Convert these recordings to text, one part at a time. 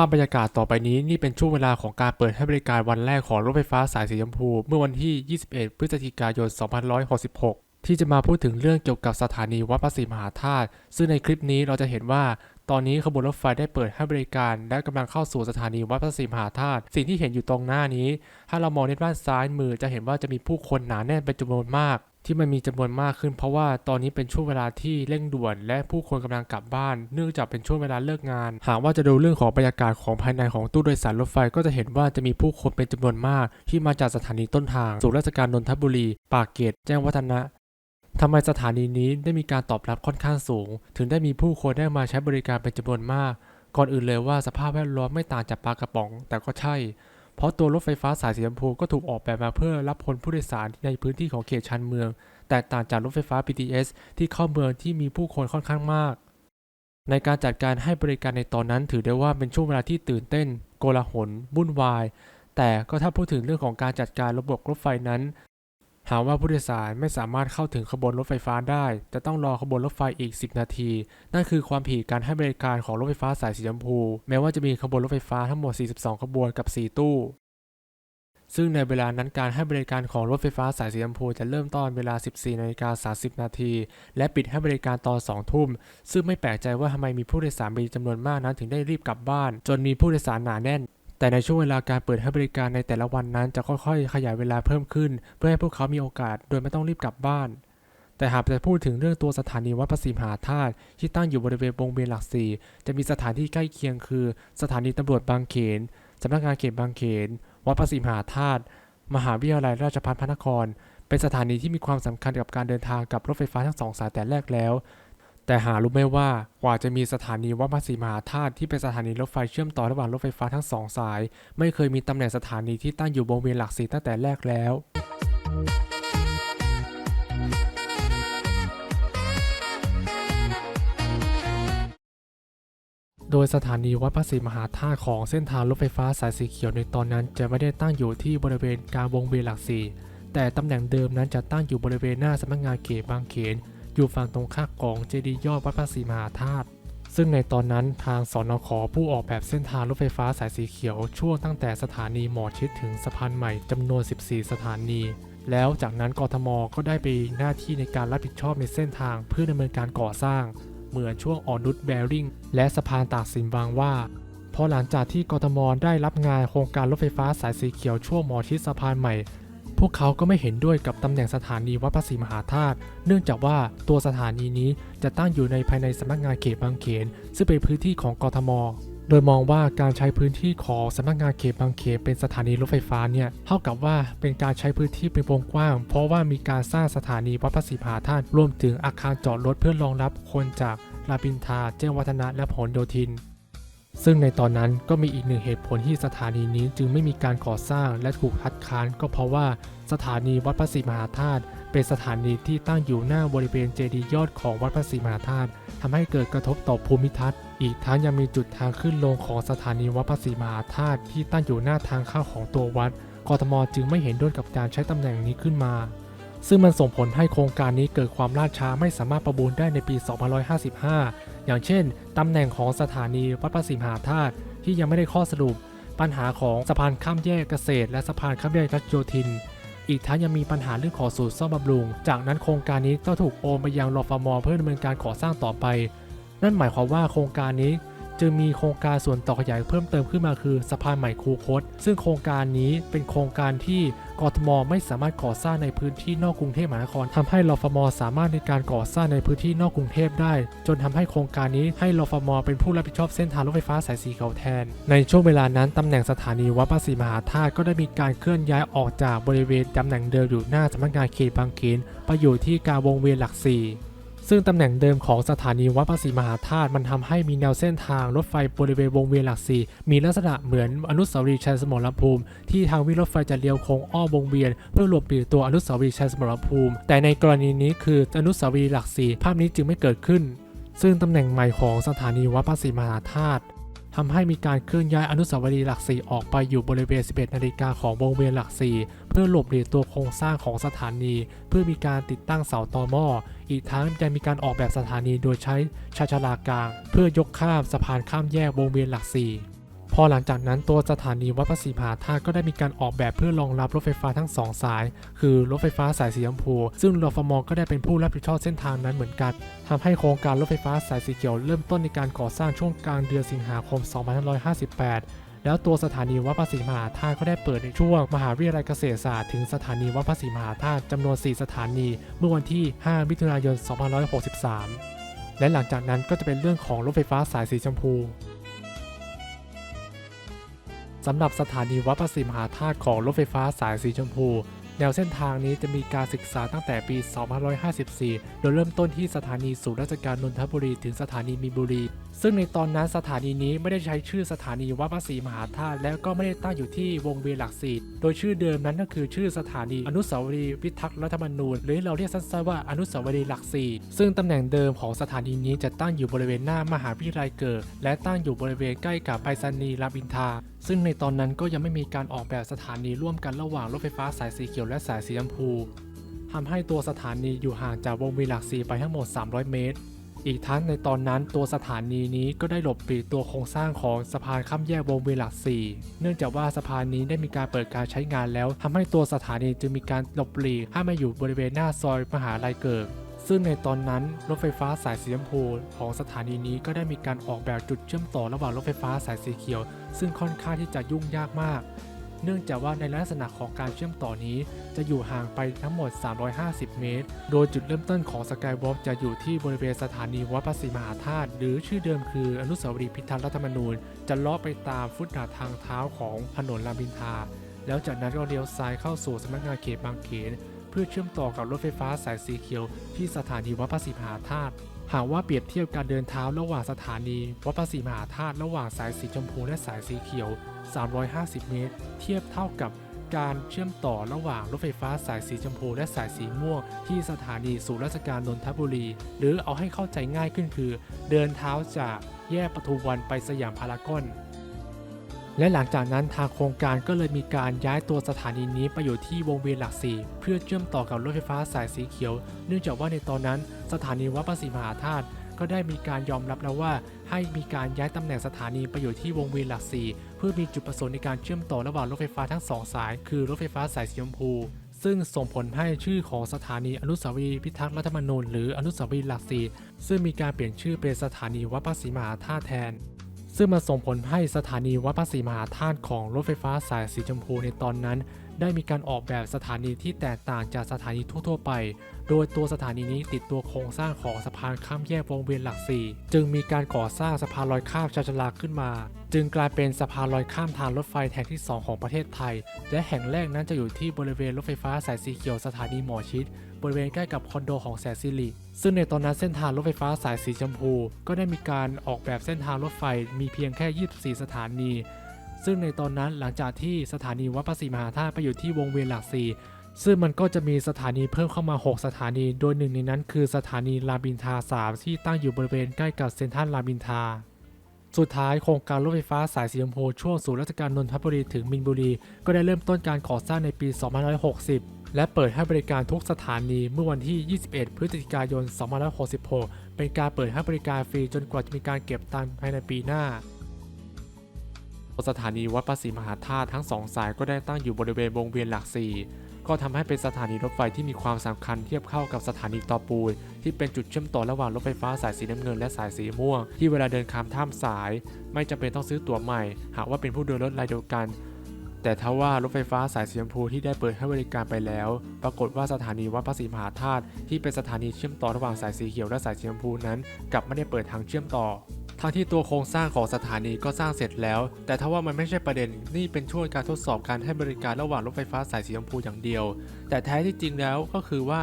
าพบรรยากาศต่อไปนี้นี่เป็นช่วงเวลาของการเปิดให้บริการวันแรกของรถไฟฟ้าสายสีชมพู เมื่อวันที่ 21 พฤศจิกายน 2566 ที่จะมาพูดถึงเรื่องเกี่ยวกับสถานีวัดพระศรีมหาธาตุ ซึ่งในคลิปนี้เราจะเห็นว่า ตอนนี้ขบวนรถไฟได้เปิดให้บริการ และกำลังเข้าสู่สถานีวัดพระศรีมหาธาตุ สิ่งที่เห็นอยู่ตรงหน้านี้ ถ้าเรามองในด้านซ้ายมือจะเห็นว่าจะมีผู้คนหนาแน่นเป็นจำนวนมาก ที่มันมีจำนวนมากขึ้น เพราะว่าตอนนี้เป็นช่วงเวลาที่เร่งด่วน และผู้คนกำลังกลับบ้าน เนื่องจากเป็นช่วงเวลาเลิกงาน หากว่าจะดูเรื่องของบรรยากาศของภายในของตู้โดยสารรถไฟก็จะเห็นว่าจะมีผู้คนเป็นจำนวนมาก ที่มาจากสถานีต้นทางสู่ราชการนนทบุรี ปากเกร็ดแจ้งวัฒนะทำไมสถานีนี้ได้มีการตอบรับค่อนข้างสูง ถึงได้มีผู้คนได้มาใช้บริการเป็นจำนวนมาก ก่อนอื่นเลยว่าสภาพแวดล้อมไม่ต่างจากปลากระป๋อง แต่ก็ใช่ เพราะตัวรถไฟฟ้าสายสีชมพูก็ถูกออกแบบมาเพื่อรับคนผู้โดยสารในพื้นที่ของเขตชานเมือง แตกต่างจากรถไฟฟ้า BTS ที่เข้าเมืองที่มีผู้คนค่อนข้างมาก ในการจัดการให้บริการในตอนนั้นถือได้ว่าเป็นช่วงเวลาที่ตื่นเต้น โกลาหลวุ่นวาย แต่ก็ถ้าพูดถึงเรื่องของการจัดการระบบรถไฟนั้น หากว่าผู้โดยสารไม่สามารถเข้าถึงขบวนรถไฟฟ้าได้ จะต้องรอขบวนรถไฟอีก 10 นาที นั่นคือความผิดการให้บริการของรถไฟฟ้าสายสีชมพู แม้ว่าจะมีขบวนรถไฟฟ้าทั้งหมด 42 ขบวนกับ 4 ตู้ ซึ่งในเวลานั้นการให้บริการของรถไฟฟ้าสายสีชมพูจะเริ่มตอนเวลา 14นาฬิกา30 นาที และปิดให้บริการตอน 2 ทุ่ม ซึ่งไม่แปลกใจว่าทำไมมีผู้โดยสารมีจำนวนมากนั้นถึงได้รีบกลับบ้าน จนมีผู้โดยสารหนาแน่น แต่ในช่วงเวลาการเปิดให้บริการในแต่ละวันนั้นจะค่อยๆ ขยายเวลาเพิ่มขึ้น เพื่อให้พวกเขามีโอกาสโดยไม่ต้องรีบกลับบ้าน แต่หากจะพูดถึงเรื่องตัวสถานีวัดพระศรีมหาธาตุที่ตั้งอยู่บริเวณวงเวียนหลักสี่จะมีสถานที่ใกล้เคียงคือ สถานีตำรวจบางเขนสำนักงานเขตบางเขน วัดพระศรีมหาธาตุมหาวิทยาลัยราชภัฏพระนคร เป็นสถานีที่มีความสำคัญกับการเดินทางกับรถไฟฟ้าทั้งสองสายแต่แรกแล้ว แต่หารู้ไหมว่ากว่าจะมีสถานีวัดพระศรีมหาธาตุที่เป็นสถานีรถไฟเชื่อมต่อระหว่างรถไฟฟ้าทั้งสองสาย ไม่เคยมีตำแหน่งสถานีที่ตั้งอยู่วงเวียนหลักสี่ตั้งแต่แรกแล้วโดยสถานีวัดพระศรีมหาธาตุของเส้นทางรถไฟฟ้าสายสีเขียวในตอนนั้น จะไม่ได้ตั้งอยู่ที่บริเวณกลางวงเวียนหลักสี่แต่ตำแหน่งเดิมนั้นจะตั้งอยู่บริเวณหน้าสำนักงานเขตบางเขน อยู่ฝั่งตรงข้ามของเจดีย์ยอดวัดพระศรีมหาธาตุซึ่งในตอนนั้นทางสนขผู้ออกแบบเส้นทางรถไฟฟ้าสายสีเขียวช่วงตั้งแต่สถานีหมอชิดถึงสะพานใหม่จำนวน 14 สถานี แล้วจากนั้นกทมก็ได้ไปหน้าที่ในการรับผิดชอบในเส้นทางเพื่อดำเนินการก่อสร้าง เหมือนช่วงออนุชแบริ่งและสะพานตากสินบางว่าพอหลังจากที่กทมได้รับงานโครงการรถไฟฟ้าสายสีเขียวช่วงหมอชิดสะพานใหม่ พวกเขาก็ไม่เห็นด้วยกับตำแหน่งสถานีวัดพระศรีมหาธาตุ เนื่องจากว่าตัวสถานีนี้จะตั้งอยู่ในภายในสำนักงานเขตบางเขน ซึ่งเป็นพื้นที่ของกทม โดยมองว่าการใช้พื้นที่ของสำนักงานเขตบางเขนเป็นสถานีรถไฟฟ้าเนี่ยเท่ากับว่าเป็นการใช้พื้นที่เป็นวงกว้าง เพราะว่ามีการสร้างสถานีวัดพระศรีมหาธาตุรวมถึงอาคารจอดรถเพื่อรองรับคนจากรามอินทาแจ้งวัฒนะและผลโยธิน ซึ่งในตอนนั้นก็มีอีกหนึ่งเหตุผลที่สถานีนี้จึงไม่มีการก่อสร้างและถูกคัดค้านก็เพราะว่าสถานีวัดพระศรีมหาธาตุเป็นสถานีที่ตั้งอยู่หน้าบริเวณเจดีย์ยอดของวัดพระศรีมหาธาตุทำให้เกิดกระทบต่อภูมิทัศน์ อีกทั้งยังมีจุดทางขึ้นลงของสถานีวัดพระศรีมหาธาตุที่ตั้งอยู่หน้าทางเข้าของตัววัดกทมจึงไม่เห็นด้วยกับการใช้ตำแหน่งนี้ขึ้นมา ซึ่งมันส่งผลให้โครงการนี้เกิดความล่าช้าไม่สามารถประมูลได้ในปี 2555 อย่างเช่นตำแหน่งของสถานีวัดพระศรีมหาธาตุที่ยังไม่ได้ข้อสรุป ปัญหาของสะพานข้ามแยกเกษตร และสะพานข้ามแยกรัชโยธิน อีกทั้งยังมีปัญหาเรื่องของศูนย์ซ่อมบำรุง จากนั้นโครงการนี้ก็ถูกโอนไปยังรฟมเพื่อดำเนินการก่อสร้างต่อไป นั่นหมายความว่าโครงการนี้ จึงมีโครงการส่วนต่อขยายเพิ่มเติมขึ้นมาคือสะพานใหม่คูคต ซึ่งโครงการนี้เป็นโครงการที่กทมไม่สามารถก่อสร้างในพื้นที่นอกกรุงเทพมหานครทำให้รฟมสามารถในการก่อสร้างในพื้นที่นอกกรุงเทพได้ จนทำให้โครงการนี้ให้รฟมเป็นผู้รับผิดชอบเส้นทางรถไฟฟ้าสายสีเขียวแทน ในช่วงเวลานั้นตำแหน่งสถานีวัดพระศรีมหาธาตุก็ได้มีการเคลื่อนย้ายออกจากบริเวณตำแหน่งเดิมอยู่หน้าสำนักงานเขตบางเขนไปอยู่ที่กางวงเวียนหลักสี่ ซึ่งตำแหน่งเดิมของสถานีวัดบางศรีมหาธาตุมันทำให้มีแนวเส้นทางรถไฟบริเวณวงเวียนหลักสี่มีลักษณะเหมือนอนุสาวรีย์ชัยสมรภูมิ ที่ทางวิ่งรถไฟจะเลี้ยวโค้งอ้อมวงเวียน เพื่อหลบปีตัวอนุสาวรีย์ชัยสมรภูมิ แต่ในกรณีนี้คืออนุสาวรีย์หลักสี่ภาพนี้จึงไม่เกิดขึ้น ซึ่งตำแหน่งใหม่ของสถานีวัดบางศรีมหาธาตุ ทำให้มีการเคลื่อนย้ายอนุสาวรีย์หลักสี่ออกไปอยู่บริเวณ 11 นาฬิกาของวงเวียนหลักสี่เพื่อหลบหลีกตัวโครงสร้างของสถานี เพื่อมีการติดตั้งเสาตอหม้ออีกทั้งยังมีการออกแบบสถานีโดยใช้ชาชลากลาง เพื่อยกข้ามสะพานข้ามแยกวงเวียนหลักสี่ พอหลังจากนั้นตัวสถานีวัดพระศรีมหาธาตุก็ได้มีการออกแบบเพื่อรองรับรถไฟฟ้าทั้งสองสาย คือรถไฟฟ้าสายสีชมพู ซึ่งรฟมก็ได้เป็นผู้รับผิดชอบเส้นทางนั้นเหมือนกันทำให้โครงการรถไฟฟ้าสายสีเขียวเริ่มต้นในการก่อสร้างช่วงกลางเดือนสิงหาคม 2558แล้วตัวสถานีวัดพระศรีมหาธาตุก็ได้เปิดในช่วง มหาวิทยาลัยเกษตรศาสตร์ถึงสถานีวัดพระศรีมหาธาตุจำนวน 4 สถานี เมื่อวันที่ 5 มิถุนายน 2563 และหลังจากนั้นก็จะเป็นเรื่องของรถไฟฟ้าสายสีชมพู สำหรับสถานีวัดพระศรีมหาธาตุของรถไฟฟ้าสายสีชมพู แนวเส้นทางนี้จะมีการศึกษาตั้งแต่ปี 2554 โดยเริ่มต้นที่สถานีศูนย์ราชการนนทบุรีถึงสถานีมีนบุรี ซึ่งในตอนนั้นสถานีนี้ไม่ได้ใช้ชื่อสถานีวัดพระศรีมหาธาตุและก็ไม่ได้ตั้งอยู่ที่วงเวียนหลักสี่โดยชื่อเดิมนั้นก็คือชื่อสถานีอนุสาวรีย์พิทักษ์รัฐธรรมนูญ หรือเราเรียกสั้นๆว่าอนุสาวรีย์หลักสี่ซึ่งตำแหน่งเดิมของสถานีนี้จะตั้งอยู่บริเวณหน้ามหาวิทยาลัยเกิด และตั้งอยู่บริเวณใกล้กับไปรษณีย์รามอินทรา ซึ่งในตอนนั้นก็ยังไม่มีการออกแบบสถานีร่วมกันระหว่างรถไฟฟ้าสายสีเขียวและสายสีชมพูทำให้ตัวสถานีอยู่ห่างจากวงเวียนหลักสี่ไปทั้งหมด 300 เมตร อีกทั้งในตอนนั้นตัวสถานีนี้ก็ได้หลบปลีกตัวโครงสร้างของสะพานข้ามแยกวงเวียนหลักสี่เนื่องจากว่าสะพานนี้ได้มีการเปิดการใช้งานแล้วทำให้ตัวสถานีจึงมีการหลบปลีกให้มาอยู่บริเวณหน้าซอยมหาลัยเกิด ซึ่งในตอนนั้นรถไฟฟ้าสายสีชมพูของสถานีนี้ก็ได้มีการออกแบบจุดเชื่อมต่อระหว่างรถไฟฟ้าสายสีเขียว ซึ่งค่อนข้างที่จะยุ่งยากมาก เนื่องจากว่าในลักษณะของการเชื่อมต่อนี้ จะอยู่ห่างไปทั้งหมด 350 เมตร โดยจุดเริ่มต้นของสกายวอล์กจะอยู่ที่บริเวณสถานีวัดพระศรีมหาธาตุหรือชื่อเดิมคืออนุสาวรีย์พิทักษ์รัฐธรรมนูญ จะเลาะไปตามฟุตบาททางเท้าของถนนรามอินทราแล้วจากนั้นก็เลี้ยวซ้ายเข้าสู่สำนักงานเขตบางเขน พื่อเชื่อมต่อกับรถไฟฟ้าสายสีเขียวที่สถานีวัดพระศรีมหาธาตุหากว่าเปรียบเทียบการเดินเท้าระหว่างสถานีวัดพระศรีมหาธาตุระหว่างสายสีชมพูและสายสีเขียว 350 เมตร เทียบเท่ากับการเชื่อมต่อระหว่างรถไฟฟ้าสายสีชมพูและสายสีม่วงที่สถานีศูนย์ราชการนนทบุรี หรือเอาให้เข้าใจง่ายขึ้นคือ เดินเท้าจากแยกปทุมวันไปสยามพารากอน และหลังจากนั้นทางโครงการก็เลยมีการย้ายตัวสถานีนี้ไปอยู่ที่วงเวียนหลักสี่เพื่อเชื่อมต่อกับรถไฟฟ้าสายสีเขียว เนื่องจากว่าในตอนนั้น สถานีวัดพระศรีมหาธาตุก็ได้มีการยอมรับแล้วว่า ให้มีการย้ายตำแหน่งสถานีไปอยู่ที่วงเวียนหลักสี่เพื่อมีจุดประสงค์ในการเชื่อมต่อระหว่างรถไฟฟ้าทั้งสองสาย คือรถไฟฟ้าสายสีชมพูซึ่งส่งผลให้ชื่อของสถานีอนุสาวรีย์พิทักษ์รัฐธรรมนูญหรืออนุสาวรีย์หลักสี่ซึ่งมีการเปลี่ยนชื่อเป็นสถานีวัดพระศรีมหาธาตุแทน ซึ่งมาส่งผลให้สถานีวัดพระศรีมหาธาตุของรถไฟฟ้าสายสีชมพูในตอนนั้น ได้มีการออกแบบสถานีที่แตกต่างจากสถานีทั่วๆไป โดยตัวสถานีนี้ติดตัวโครงสร้างของสะพานข้ามแยกวงเวียนหลักสี่จึงมีการก่อสร้างสะพานลอยข้ามชาชลาขึ้นมา จึงกลายเป็นสะพานลอยข้ามทางรถไฟแห่งที่ 2 ของประเทศไทย และแห่งแรกนั้นจะอยู่ที่บริเวณรถไฟฟ้าสายสีเขียวสถานีหมอชิด บริเวณใกล้กับคอนโดของแสนสิริซึ่งในตอนนั้นเส้นทางรถไฟฟ้าสายสีชมพู ก็ได้มีการออกแบบเส้นทางรถไฟมีเพียงแค่ 24 สถานี ซึ่งในตอนนั้นหลังจากที่สถานีวัดพระศรีมหาธาตุไปอยู่ที่วงเวียนหลักสี่ซึ่งมันก็จะมีสถานีเพิ่มเข้ามา 6 สถานี โดยหนึ่งในนั้นคือสถานีรามินทา 3 ที่ตั้งอยู่บริเวณใกล้กับเซ็นทรัลรามินทา สุดท้ายโครงการรถไฟฟ้าสายสีชมพูช่วงศูนย์ราชการนนทบุรีถึงมินบุรี ก็ได้เริ่มต้นการก่อสร้างในปี 2560 และเปิดให้บริการทุกสถานีเมื่อวันที่ 21 พฤศจิกายน 2566 เป็นการเปิดให้บริการฟรีจนกว่าจะมีการเก็บตังค์ภายในปีหน้า สถานีวัดพระศรีมหาธาตุทั้งสองสายก็ได้ตั้งอยู่บริเวณวงเวียนหลักสี่ก็ทำให้เป็นสถานีรถไฟที่มีความสำคัญเทียบเข้ากับสถานีตอปูนที่เป็นจุดเชื่อมต่อระหว่างรถไฟฟ้าสายสีน้ำเงินและสายสีม่วง ที่เวลาเดินข้ามท่ามสาย ไม่จำเป็นต้องซื้อตั๋วใหม่ หากว่าเป็นผู้เดินรถรายเดียวกัน แต่ถ้าว่ารถไฟฟ้าสายสีชมพูที่ได้เปิดให้บริการไปแล้ว ปรากฏว่าสถานีวัดพระศรีมหาธาตุที่เป็นสถานีเชื่อมต่อระหว่างสายสีเขียวและสายสีชมพูนั้น กลับไม่ได้เปิดทางเชื่อมต่อทั้งที่ตัวโครงสร้างของสถานีก็สร้างเสร็จแล้ว แต่ถ้าว่ามันไม่ใช่ประเด็น นี่เป็นช่วงการทดสอบการให้บริการระหว่างรถไฟฟ้าสายสีชมพูอย่างเดียว แต่แท้ที่จริงแล้วก็คือว่า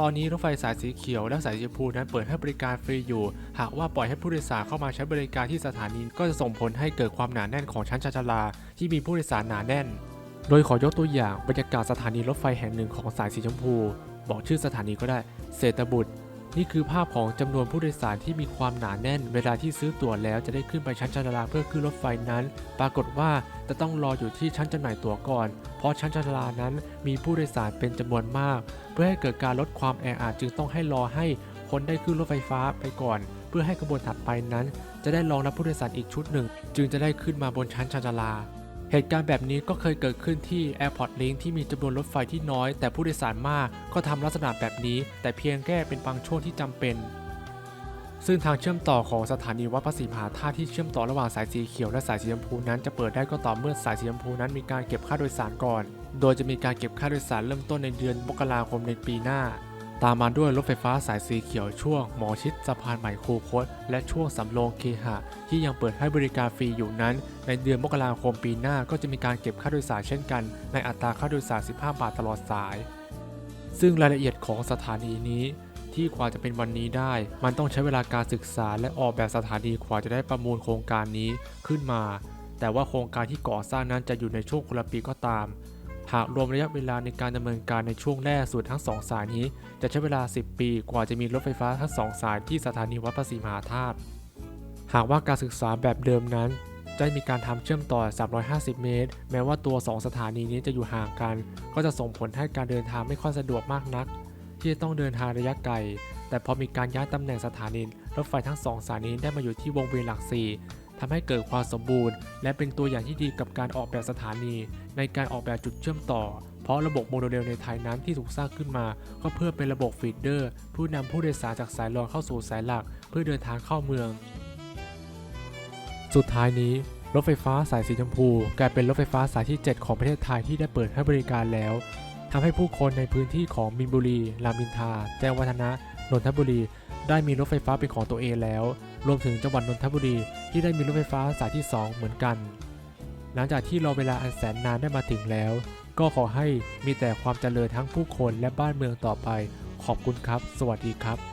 ตอนนี้รถไฟสายสีเขียวและสายสีชมพูนั้นเปิดให้บริการฟรีอยู่ หากว่าปล่อยให้ผู้โดยสารเข้ามาใช้บริการที่สถานีก็จะส่งผลให้เกิดความหนาแน่นของชั้นชาชาลา ที่มีผู้โดยสารหนาแน่น โดยขอยกตัวอย่างบรรยากาศสถานีรถไฟแห่งหนึ่งของสายสีชมพู บอกชื่อสถานีก็ได้เศรษฐบุตร นี่คือภาพของจำนวนผู้โดยสารที่มีความหนาแน่น เวลาที่ซื้อตั๋วแล้วจะได้ขึ้นไปชั้นชานชาลาเพื่อขึ้นรถไฟนั้น ปรากฏว่าจะต้องรออยู่ที่ชั้นจำหน่ายตั๋วก่อน เพราะชั้นชานชาลานั้นมีผู้โดยสารเป็นจำนวนมาก เพื่อให้เกิดการลดความแออัดจึงต้องให้รอให้คนได้ขึ้นรถไฟฟ้าไปก่อน เพื่อให้ขบวนถัดไปนั้น จะได้รองรับผู้โดยสารอีกชุดหนึ่ง จึงจะได้ขึ้นมาบนชั้นชานชาลา เหตุการณ์แบบนี้ก็เคยเกิดขึ้นที่ Airport Link ที่มีจำนวนรถไฟที่น้อย แต่ผู้โดยสารมากก็ทำลักษณะแบบนี้ แต่เพียงแค่เป็นบางช่วงที่จำเป็น ซึ่งทางเชื่อมต่อของสถานีวัดพระศรีมหาธาตุที่เชื่อมต่อระหว่างสายสีเขียวและสายสีชมพูนั้นจะเปิดได้ก็ต่อเมื่อสายสีชมพูนั้นมีการเก็บค่าโดยสารก่อน โดยจะมีการเก็บค่าโดยสารเริ่มต้นในเดือนมกราคมในปีหน้า ตามมาด้วยรถไฟฟ้าสายสีเขียวช่วงหมอชิดสะพานใหม่คูคต และช่วงสำโรงเคหะ ที่ยังเปิดให้บริการฟรีอยู่นั้น ในเดือนมกราคมปีหน้าก็จะมีการเก็บค่าโดยสารเช่นกัน ในอัตราค่าโดยสาร 15 บาทตลอดสาย ซึ่งรายละเอียดของสถานีนี้ ที่กว่าจะเป็นวันนี้ได้ มันต้องใช้เวลาการศึกษาและออกแบบสถานีกว่าจะได้ประมูลโครงการนี้ขึ้นมา แต่ว่าโครงการที่ก่อสร้างนั้นจะอยู่ในช่วงคนละปีก็ตาม หากรวมระยะเวลาในการดำเนินการในช่วงแรกสุดทั้งสองสายนี้ จะใช้เวลา 10 ปีกว่าจะมีรถไฟฟ้าทั้งสองสายที่สถานีวัดพระศรีมหาธาตุหากว่าการศึกษาแบบเดิมนั้น จะมีการทำเชื่อมต่อ 350 เมตร แม้ว่าตัว 2 สถานีนี้จะอยู่ห่างกัน ก็จะส่งผลให้การเดินทางไม่ค่อยสะดวกมากนัก ที่จะต้องเดินทางระยะไกลแต่พอมีการย้ายตำแหน่งสถานีรถไฟทั้งสองสายนี้ได้มาอยู่ที่วงเวียนหลักสี่ ทำให้เกิดความสมบูรณ์ และเป็นตัวอย่างที่ดีกับการออกแบบสถานี ในการออกแบบจุดเชื่อมต่อ เพราะระบบโมโนเรลในไทยนั้นที่ถูกสร้างขึ้นมา ก็เพื่อเป็นระบบฟีดเดอร์ ผู้นำผู้โดยสารจากสายรองเข้าสู่สายหลัก เพื่อเดินทางเข้าเมือง สุดท้ายนี้รถไฟฟ้าสายสีชมพูกลายเป็นรถไฟฟ้าสายที่ 7 ของประเทศไทยที่ได้เปิดให้บริการแล้วทำให้ผู้คนในพื้นที่ของมินบุรี รามินทา แจ้งวัฒนะ นนทบุรี ได้มีรถไฟฟ้าเป็นของตัวเองแล้ว รวมถึงจังหวัดนนทบุรีที่ได้มีรถไฟฟ้าสายที่ 2 เหมือนกัน หลังจากที่รอเวลาอันแสนนานได้มาถึงแล้ว ก็ขอให้มีแต่ความเจริญทั้งผู้คนและบ้านเมืองต่อไป ขอบคุณครับ สวัสดีครับ